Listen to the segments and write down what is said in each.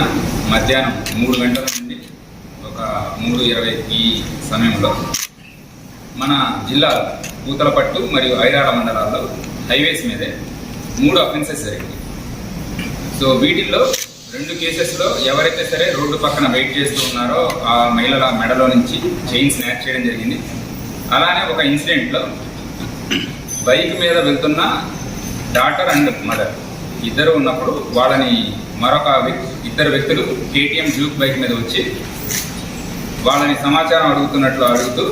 తారీఖున మధ్యాహ్నం మూడు గంటల నుండి ఒక మూడు ఇరవై ఈ సమయంలో మన జిల్లా పూతలపట్టు మరియు ఐరాడ మండలాల్లో హైవేస్ మీదే మూడు అఫెన్సెస్ జరిగింది సో వీటిల్లో రెండు కేసెస్లో ఎవరైతే సరే రోడ్డు పక్కన వెయిట్ చేస్తూ ఉన్నారో ఆ మహిళల మెడలో నుంచి చైన్ స్నాచ్ చేయడం జరిగింది. అలానే ఒక ఇన్సిడెంట్లో బైక్ మీద వెళ్తున్న డాటర్ అండ్ మదర్ ఇద్దరు ఉన్నప్పుడు వాళ్ళని మరొక ఇద్దరు వ్యక్తులు కేటీఎం డ్యూక్ బైక్ మీద వచ్చి వాళ్ళని సమాచారం అడుగుతున్నట్లు అడుగుతూ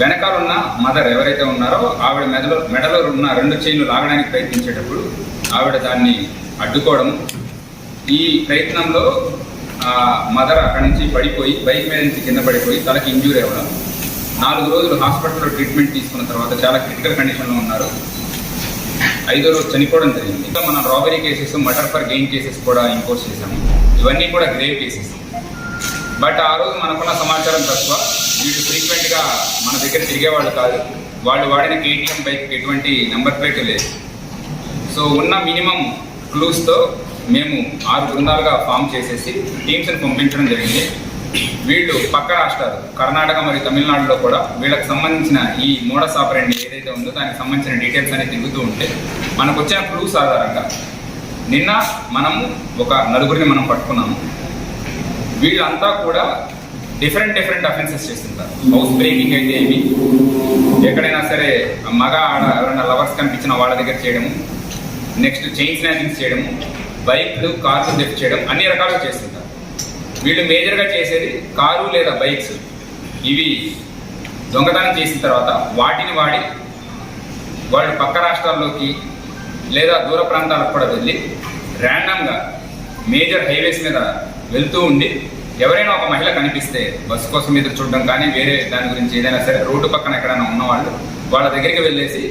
వెనకాల ఉన్న మదర్ ఎవరైతే ఉన్నారో ఆవిడ మెడలో మెడలో ఉన్న రెండు చైన్లు లాగడానికి ప్రయత్నించేటప్పుడు ఆవిడ దాన్ని అడ్డుకోవడం. ఈ ప్రయత్నంలో ఆ మదర్ అక్కడి నుంచి పడిపోయి బైక్ మీద నుంచి కింద పడిపోయి తలకి ఇంజూరీ అవ్వడం. నాలుగు రోజులు హాస్పిటల్లో ట్రీట్మెంట్ తీసుకున్న తర్వాత చాలా క్రిటికల్ కండిషన్లో ఉన్నారు. ఐదో రోజు చనిపోవడం జరిగింది. ఇంకా మనం robbery cases murder for gain cases కూడా ఇంపోజ్ చేశాము. ఇవన్నీ కూడా గ్రేవ్ కేసెస్ బట్ ఆ రోజు మనకున్న సమాచారం తక్కువ. వీళ్ళు ఫ్రీక్వెంట్గా మన దగ్గర తిరిగేవాళ్ళు కాదు. వాళ్ళు వాడిన కేటీఎం బైక్ ఎటువంటి నెంబర్ ప్లేట్ లేదు. సో ఉన్న మినిమం క్లూస్తో మేము ఆరు బృందాలుగా ఫామ్ చేసేసి టీమ్స్ని పంపించడం జరిగింది. వీళ్ళు పక్క రాష్ట్రాలు కర్ణాటక మరియు తమిళనాడులో కూడా వీళ్ళకి సంబంధించిన ఈ మోడస్ ఆపరెండి ఏదైతే ఉందో దానికి సంబంధించిన డీటెయిల్స్ అనేవి తిరుగుతూ ఉంటే మనకు వచ్చిన ప్రూఫ్స్ ఆధారంగా నిన్న మనము ఒక నలుగురిని మనం పట్టుకున్నాము. వీళ్ళంతా కూడా డిఫరెంట్ డిఫరెంట్ అఫెన్సెస్ చేస్తుంటారు. హౌస్ బ్రేకింగ్ అయితే ఏమి? ఎక్కడైనా సరే మగ ఆడ ఎవరైనా లవర్స్ కనిపించిన వాళ్ళ దగ్గర చేయడము నెక్స్ట్ చైన్ స్నాచింగ్స్ చేయడము బైక్లు కార్లు లిఫ్ట్ చేయడం అన్ని రకాలుగా చేస్తుంటారు. వీళ్ళు మేజర్గా చేసేది కారు లేదా బైక్స్. ఇవి దొంగతనం చేసిన తర్వాత వాటిని వాడి వాళ్ళు పక్క రాష్ట్రాల్లోకి లేదా దూర ప్రాంతాలకు కూడా వెళ్ళి ర్యాండమ్గా మేజర్ హైవేస్ మీద వెళ్తూ ఉండి ఎవరైనా ఒక మహిళ కనిపిస్తే బస్సు కోసం ఎదురు చూడడం కానీ వేరే దాని గురించి ఏదైనా సరే రోడ్డు పక్కన ఎక్కడైనా ఉన్నవాళ్ళు వాళ్ళ దగ్గరికి వెళ్ళేసి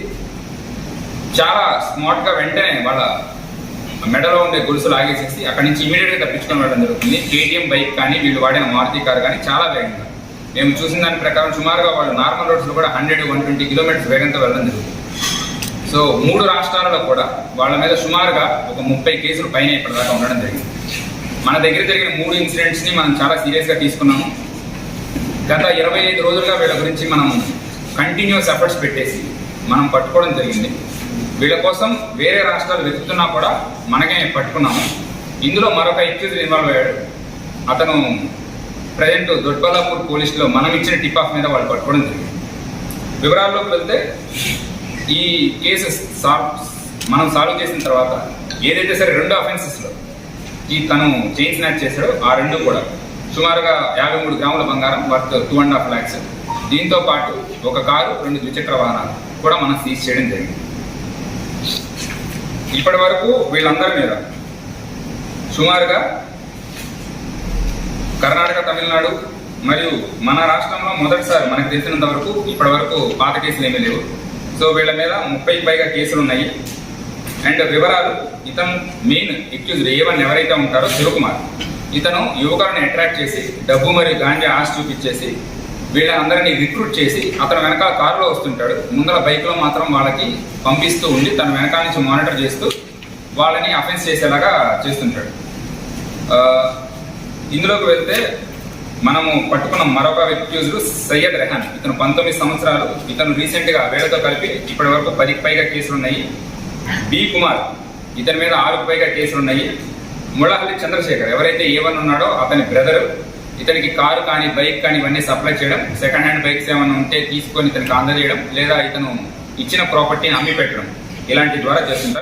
చాలా స్మార్ట్గా వెంటనే వాళ్ళ మెడలో ఉండే గొలుసు ఆగేసేసి అక్కడి నుంచి ఇమీడియట్గా తప్పించుకొని వెళ్ళడం జరుగుతుంది. కేటీఎం బైక్ కానీ వీళ్ళు వాడిన మారుతి కార్ కానీ చాలా వేగంగా. మేము చూసిన దాని ప్రకారం సుమారుగా వాళ్ళు నార్మల్ రోడ్స్లో కూడా హండ్రెడ్ వన్ ట్వంటీ కిలోమీటర్స్ వేగంతో వెళ్ళడం జరుగుతుంది. సో మూడు రాష్ట్రాలలో కూడా వాళ్ళ మీద సుమారుగా ఒక ముప్పై కేసులు పైన ఇప్పటిదాకా ఉండడం జరిగింది. మన దగ్గర జరిగిన మూడు ఇన్సిడెంట్స్ని మనం చాలా సీరియస్గా తీసుకున్నాము. గత ఇరవై ఐదు రోజులుగా వీళ్ళ గురించి మనం కంటిన్యూస్ ఎఫర్ట్స్ పెట్టేసి మనం పట్టుకోవడం జరిగింది. వీళ్ళ కోసం వేరే రాష్ట్రాలు వెతుకుతున్నా కూడా మనకే పట్టుకున్నాము. ఇందులో మరొక ఎక్యూజ్ ఇన్వాల్వ్ అయ్యాడు. అతను ప్రజెంట్ దొడ్బల్లాపూర్ పోలీసులో మనం ఇచ్చిన టిప్ ఆఫ్ మీద వాళ్ళు పట్టుకోవడం జరిగింది. వివరాల్లోకి వెళ్తే ఈ కేసెస్ సాల్వ్ మనం సాల్వ్ చేసిన తర్వాత ఏదైతే సరే రెండు అఫెన్సెస్లో ఈ తను చైన్ స్నాచ్ చేశాడో ఆ రెండు కూడా సుమారుగా యాభై మూడు గ్రాముల బంగారం worth two and half lakhs దీంతో పాటు ఒక కారు రెండు ద్విచక్ర వాహనాలు కూడా మనం సీజ్ చేయడం జరిగింది. ఇప్పటి వరకు వీళ్ళందరి మీద సుమారుగా కర్ణాటక తమిళనాడు మరియు మన రాష్ట్రంలో మొదటిసారి మనకు తెలిసినంత వరకు ఇప్పటి వరకు పాత కేసులు ఏమీ లేవు. సో వీళ్ళ మీద ముప్పైకి పైగా కేసులు ఉన్నాయి. అండ్ వివరాలు ఇతను మెయిన్ ఎక్యూజ్డ్ రేవన్ ఎవరైతే ఉంటారో శివకుమార్. ఇతను యువకులను అట్రాక్ట్ చేసి డబ్బు మరియు గాంజా ఆశ చూపించేసి వీళ్ళందరినీ రిక్రూట్ చేసి అతను వెనకాల కారులో వస్తుంటాడు. ముందర బైక్లో మాత్రం వాళ్ళకి పంపిస్తూ ఉండి తన వెనకాల నుంచి మానిటర్ చేస్తూ వాళ్ళని అఫెన్స్ చేసేలాగా చేస్తుంటాడు. ఇందులోకి వెళ్తే మనము పట్టుకున్న మరొక అక్యూజ్డ్ సయ్యద్ రెహాన్. ఇతను పంతొమ్మిది సంవత్సరాలు ఇతను రీసెంట్గా వేళతో కలిపి ఇప్పటి వరకు పదికి పైగా కేసులు ఉన్నాయి బి కుమార్ ఇతని మీద ఆరుకు పైగా కేసులు ఉన్నాయి ముళ్ళహల్లి చంద్రశేఖర్ ఎవరైతే ఏ ఉన్నాడో అతని బ్రదర్ ఇతనికి కారు కానీ బైక్ కానీ ఇవన్నీ సప్లై చేయడం సెకండ్ హ్యాండ్ బైక్స్ ఏమైనా ఉంటే తీసుకొని ఇతనికి అందజేయడం లేదా ఇతను ఇచ్చిన ప్రాపర్టీని అమ్మి పెట్టడం ఇలాంటి ద్వారా చేస్తుంటారు.